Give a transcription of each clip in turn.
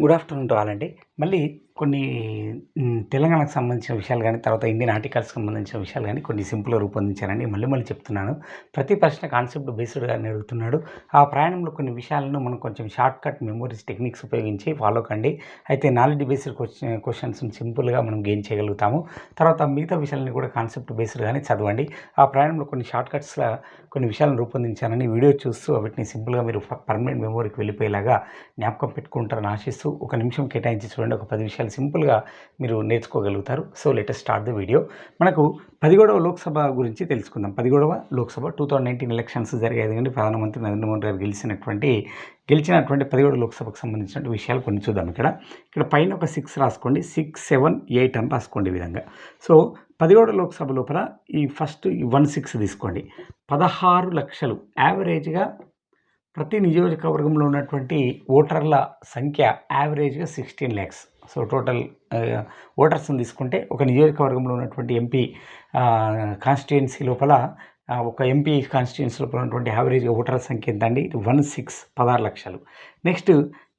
Good afternoon to all అండి. మళ్ళీ కొన్ని తెలంగాణకు సంబంధించిన విషయాలు కానీ తర్వాత ఇండియన్ ఆర్టికల్స్కి సంబంధించిన విషయాలు కానీ కొన్ని సింపుల్గా రూపొందించానండి మళ్ళీ మళ్ళీ చెప్తున్నాను. ప్రతి ప్రశ్న కాన్సెప్ట్ బేస్డ్గా అడుగుతున్నాడు. ఆ ప్రయాణంలో కొన్ని విషయాలను మనం కొంచెం షార్ట్ కట్ మెమోరీస్ టెక్నిక్స్ ఉపయోగించి ఫాలో కండి. అయితే నాలెడ్జ్ బేస్డ్ క్వశ్చన్ క్వశ్చన్స్ సింపుల్గా మనం గెయిన్ చేయగలుగుతాము. తర్వాత మిగతా విషయాలని కూడా కాన్సెప్ట్ బేస్డ్గానే చదవండి. ఆ ప్రయాణంలో కొన్ని షార్ట్ కట్స్లో కొన్ని విషయాలను రూపొందించానని వీడియో చూస్తూ వాటిని సింపుల్గా మీరు పర్మనెంట్ మెమోరీకి వెళ్ళిపోయేలాగా జ్ఞాపకం పెట్టుకుంటారని ఆశిస్తూ ఒక నిమిషం కేటాయించి చూడండి ఒక పది విషయాలు సింపుల్గా మీరు నేర్చుకోగలుగుతారు. So let's start the video మనకు పదిగోడవ లోక్సభ గురించి తెలుసుకుందాం. పదిగోడవ Lok Sabha two thousand nineteen elections జరిగేది కానీ ప్రధానమంత్రి నరేంద్ర మోడీ గారు గెలిచినటువంటి గెలిచినటువంటి పదిహేడు లోక్సభకు సంబంధించిన విషయాలు కొన్ని చూద్దాం ఇక్కడ. ఇక్కడ పైన ఒక సిక్స్ రాసుకోండి. సిక్స్ సెవెన్ ఎయిట్ అని రాసుకోండి ఈ విధంగా. సో పదిహేడు లోక్సభ లోపల ఈ ఫస్ట్ వన్ సిక్స్ తీసుకోండి. పదహారు లక్షలు యావరేజ్గా ప్రతి నియోజకవర్గంలో ఉన్నటువంటి ఓటర్ల సంఖ్య యావరేజ్గా సిక్స్టీన్ ల్యాక్స్. సో టోటల్ ఓటర్స్ని తీసుకుంటే ఒక నియోజకవర్గంలో ఉన్నటువంటి ఎంపీ కాన్స్టిట్యుయెన్సీ లోపల ఒక ఎంపీ కాన్స్టిట్యున్సీలో ఉన్నటువంటి యావరేజ్ ఓటర్ల సంఖ్య ఎంత అండి వన్ సిక్స్ పదహారు లక్షలు. నెక్స్ట్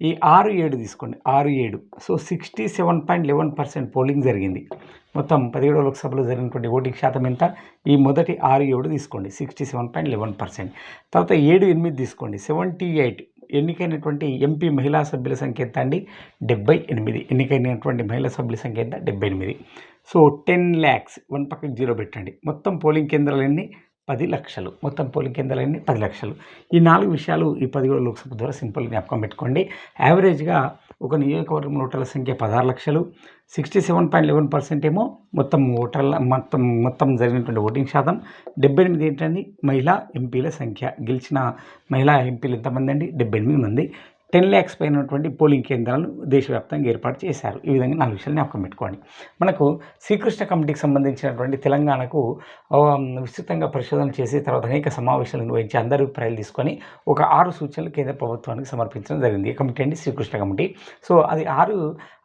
ఈ ఆరు ఏడు తీసుకోండి. ఆరు ఏడు. So sixty seven point eleven percent polling జరిగింది. మొత్తం పదిహేడో లోక్సభలో జరిగినటువంటి ఓటింగ్ శాతం ఎంత? ఈ మొదటి ఆరు ఏడు తీసుకోండి. Sixty seven point eleven percent తర్వాత ఏడు ఎనిమిది తీసుకోండి. సెవెంటీ ఎయిట్ ఎన్నికైనటువంటి ఎంపీ మహిళా సభ్యుల సంఖ్య ఎంత అండి డెబ్బై ఎనిమిది. ఎన్నికైనటువంటి మహిళా సభ్యుల సంఖ్య ఎంత? డెబ్బై ఎనిమిది. సో టెన్ ల్యాక్స్ వన్ పక్కకి జీరో పెట్టండి. మొత్తం పోలింగ్ కేంద్రాలు ఎన్ని? పది లక్షలు. మొత్తం పోలింగ్ కేంద్రాలన్నీ పది లక్షలు. ఈ నాలుగు విషయాలు ఈ పదిహేడు లోక్సభ ద్వారా సింపుల్ జ్ఞాపకం పెట్టుకోండి. యావరేజ్గా ఒక నియోజకవర్గం ఓటర్ల సంఖ్య పదహారు లక్షలు. Sixty seven point eleven percent ఏమో మొత్తం ఓటర్ల మొత్తం మొత్తం జరిగినటువంటి ఓటింగ్ శాతం. డెబ్బై ఎనిమిది ఏంటండి? మహిళా ఎంపీల సంఖ్య. గెలిచిన మహిళా ఎంపీలు ఎంతమంది అండి? డెబ్బై ఎనిమిది మంది. టెన్ ల్యాక్స్ పైన ఉన్నటువంటి పోలింగ్ కేంద్రాలను దేశవ్యాప్తంగా ఏర్పాటు చేశారు. ఈ విధంగా నాలుగు విషయాలు జ్ఞాపకం పెట్టుకోండి. మనకు శ్రీకృష్ణ కమిటీకి సంబంధించినటువంటి తెలంగాణకు విస్తృతంగా పరిశోధన చేసి తర్వాత అనేక సమావేశాలు నిర్వహించి అందరి అభిప్రాయాలు తీసుకొని ఒక ఆరు సూచనలు కేంద్ర ప్రభుత్వానికి సమర్పించడం జరిగింది. కమిటీ అండి శ్రీకృష్ణ కమిటీ. సో అది ఆరు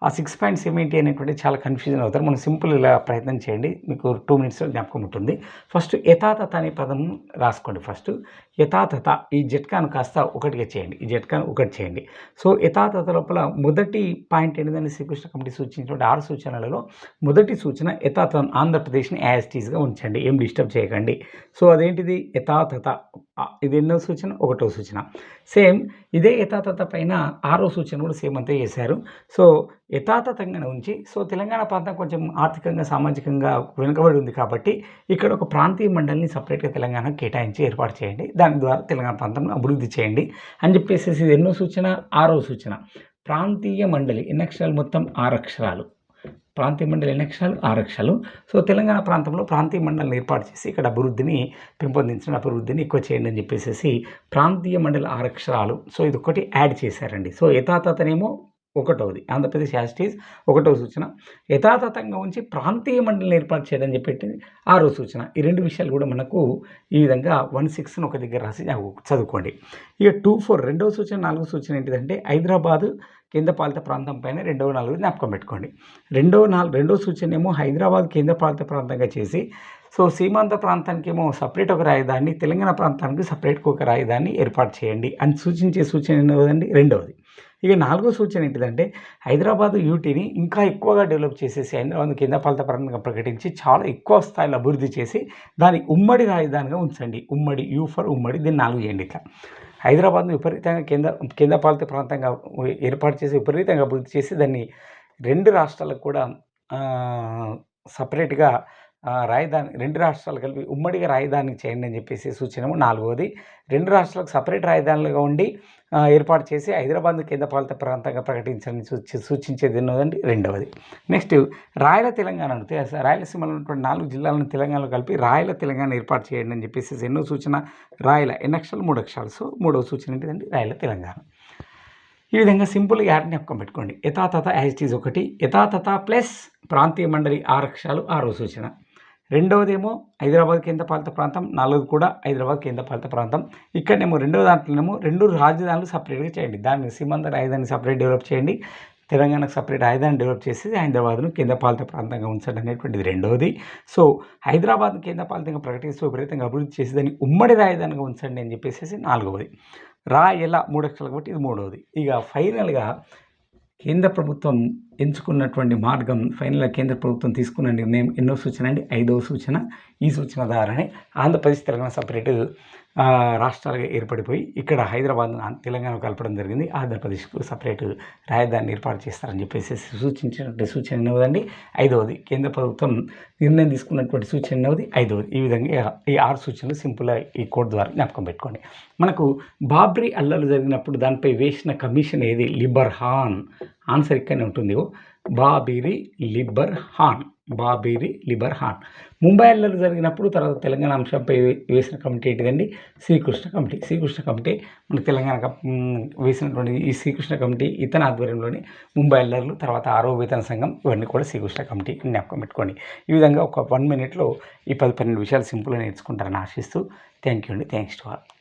ఆ సిక్స్ పాయింట్స్ ఏమిటి అనేటువంటి చాలా కన్ఫ్యూజన్ అవుతారు. మనం సింపుల్ ఇలా ప్రయత్నం చేయండి. మీకు టూ మినిట్స్లో జ్ఞాపకం ఉంటుంది. ఫస్ట్ యథాతథ అనే పదం రాసుకోండి ఫస్ట్. యథాతథ ఈ జట్కాను కాస్త ఒకటిగా చేయండి. ఈ జట్కాను ఒకటి చేయండి. సో యథాతథ లోపల మొదటి పాయింట్ ఏంటిదని శ్రీకృష్ణ కమిటీ సూచించినటువంటి ఆరు సూచనలలో మొదటి సూచన యథాతథం ఆంధ్రప్రదేశ్ని యాజిటీస్గా ఉంచండి ఏం డిస్టర్బ్ చేయకండి. సో అదేంటిది? యథాతథ ఇది ఎన్నో సూచన ఒకటో సూచన. సేమ్ ఇదే యథాతథ పైన ఆరో సూచన కూడా సేమ్ అంతే చేశారు. సో యథాతథంగా ఉంచి సో తెలంగాణ ప్రాంతం కొంచెం ఆర్థికంగా సామాజికంగా వెనుకబడి ఉంది కాబట్టి ఇక్కడ ఒక ప్రాంతీయ మండలిని సపరేట్గా తెలంగాణ కేటాయించి ఏర్పాటు చేయండి. దాని ద్వారా తెలంగాణ ప్రాంతం అభివృద్ధి చేయండి అని చెప్పేసి ఇది ఎన్నో సూచన ఆరో సూచన. ప్రాంతీయ మండలి ఎన్ని అక్షరాలు మొత్తం ఆరు అక్షరాలు. ప్రాంతీయ మండలి ఎన్ని ఆరక్షలు. ఆరు సో తెలంగాణ ప్రాంతంలో ప్రాంతీయ మండలిని ఏర్పాటు చేసి ఇక్కడ అభివృద్ధిని పెంపొందించిన అభివృద్ధిని ఎక్కువ చేయండి అని చెప్పేసి ప్రాంతీయ మండలి ఆరక్షరాలు సో ఇది ఒకటి యాడ్ చేశారండి. సో యథాతథనేమో ఒకటవది ఆంధ్రప్రదేశ్ యాస్టీస్ ఒకటవ సూచన. యథాతథంగా ఉంచి ప్రాంతీయ మండలిని ఏర్పాటు చేయడం చెప్పేది ఆరో సూచన. ఈ రెండు విషయాలు కూడా మనకు ఈ విధంగా వన్ సిక్స్ని ఒక దగ్గర రాసి చదువుకోండి. ఇక టూ ఫోర్ రెండవ సూచన నాలుగో సూచన ఏంటిదంటే హైదరాబాదు కేంద్రపాలిత ప్రాంతం పైన రెండవ నాలుగు జ్ఞాపకం పెట్టుకోండి. రెండవ నాలుగు రెండవ సూచన ఏమో హైదరాబాద్ కేంద్రపాలిత ప్రాంతంగా చేసి సో సీమాంత ప్రాంతానికి ఏమో సపరేట్ ఒక రాజధాని తెలంగాణ ప్రాంతానికి సపరేట్గా ఒక రాజధాని ఏర్పాటు చేయండి అని సూచించే సూచన ఏంటండి రెండవది ఇక నాలుగో సూచన ఏంటిదంటే హైదరాబాద్ యూటీని ఇంకా ఎక్కువగా డెవలప్ చేసేసి హైదరాబాద్ కేంద్రపాలిత ప్రాంతంగా ప్రకటించి చాలా ఎక్కువ స్థాయిలో అభివృద్ధి చేసి దాని ఉమ్మడి రాజధానిగా ఉంచండి. ఉమ్మడి యూ ఫర్ ఉమ్మడి దీన్ని నాలుగు చేయండి ఇట్లా. హైదరాబాద్ను విపరీతంగా కేంద్ర కేంద్రపాలిత ప్రాంతంగా ఏర్పాటు చేసి విపరీతంగా అభివృద్ధి చేసి దాన్ని రెండు రాష్ట్రాలకు కూడా సపరేట్గా రాజధాని రెండు రాష్ట్రాలు కలిపి ఉమ్మడిగా రాజధాని చేయండి అని చెప్పేసి సూచన. నాలుగవది రెండు రాష్ట్రాలకు సపరేట్ రాజధానులుగా ఉండి ఏర్పాటు చేసి హైదరాబాద్ కేంద్రపాలిత ప్రాంతంగా ప్రకటించాలని సూచి సూచించేది ఎన్నోదండి రెండవది. నెక్స్ట్ రాయల తెలంగాణను రాయలసీమలో ఉన్నటువంటి నాలుగు జిల్లాలను తెలంగాణలో కలిపి రాయల తెలంగాణ ఏర్పాటు చేయండి అని చెప్పేసి ఎన్నో సూచన రాయల ఎన్ని అక్షరాలు మూడు అక్షరాలు. సో మూడవ సూచన ఏంటిదండి? రాయల తెలంగాణ. ఈ విధంగా సింపుల్గా యాడ్ జ్ఞాపకం పెట్టుకోండి. యథాతథ యాజిటీస్ ఒకటి. యథాతథ ప్లస్ ప్రాంతీయ మండలి ఆరు అక్షరాలు ఆరో సూచన. రెండవదేమో హైదరాబాద్ కేంద్రపాలిత ప్రాంతం నాలుగు కూడా హైదరాబాద్ కేంద్రపాలిత ప్రాంతం. ఇక్కడనేమో రెండవ దాంట్లోనేమో రెండు రాజధానులు సపరేట్గా చేయండి. దాన్ని సీమాంత రాజధాని సపరేట్ డెవలప్ చేయండి. తెలంగాణకు సపరేట్ రాజధాని డెవలప్ చేసి హైదరాబాద్ను కేంద్రపాలిత ప్రాంతంగా ఉంచడం అనేటువంటిది రెండవది సో హైదరాబాద్ కేంద్రపాలితంగా ప్రకటిస్తూ విపరీతంగా అభివృద్ధి చేసి దాన్ని ఉమ్మడి రాజధానిగా ఉంచండి అని చెప్పేసి నాలుగవది. రా ఎలా మూడు అక్షరాలు కాబట్టి ఇది మూడవది. ఇక ఫైనల్గా కేంద్ర ప్రభుత్వం ఎంచుకున్నటువంటి మార్గం ఫైనల్గా కేంద్ర ప్రభుత్వం తీసుకున్న నిర్ణయం ఎన్నో సూచన అండి? ఐదవ సూచన ఈ సూచన ద్వారానే ఆంధ్రప్రదేశ్ తెలంగాణ సపరేటు రాష్ట్రాలుగా ఏర్పడిపోయి ఇక్కడ హైదరాబాద్ తెలంగాణ కలపడం జరిగింది. ఆంధ్రప్రదేశ్కు సపరేట్ రాజధానిని ఏర్పాటు చేస్తారని చెప్పేసి సూచించినటువంటి సూచన ఎన్నవదండి ఐదవది కేంద్ర ప్రభుత్వం నిర్ణయం తీసుకున్నటువంటి సూచన ఎన్నవది ఐదవది ఈ విధంగా ఈ ఆరు సూచనలు సింపుల్గా ఈ కోడ్ ద్వారా జ్ఞాపకం పెట్టుకోండి. మనకు బాబ్రీ అల్లలు జరిగినప్పుడు దానిపై వేసిన కమిషన్ ఏది? లిబర్ హాన్ ఆన్సర్ ఇక్కడనే ఉంటుంది బాబీరి లిబర్ హాన్. బాబీరి లిబర్ హాన్. ముంబై అల్లరి జరిగినప్పుడు తర్వాత తెలంగాణ అంశంపై వేసిన కమిటీ ఏంటిదండి? శ్రీకృష్ణ కమిటీ. శ్రీకృష్ణ కమిటీ మన తెలంగాణ వేసినటువంటి ఈ శ్రీకృష్ణ కమిటీ ఇతని ఆధ్వర్యంలోని ముంబై అల్లర్లు తర్వాత ఆరో వేతన సంఘం ఇవన్నీ కూడా శ్రీకృష్ణ కమిటీ జ్ఞాపకం పెట్టుకోండి. ఈ విధంగా ఒక వన్ మినిట్లో ఈ పది పన్నెండు విషయాలు సింపుల్గా నేర్చుకుంటారని ఆశిస్తూ థ్యాంక్ యూ అండి. Thanks to all.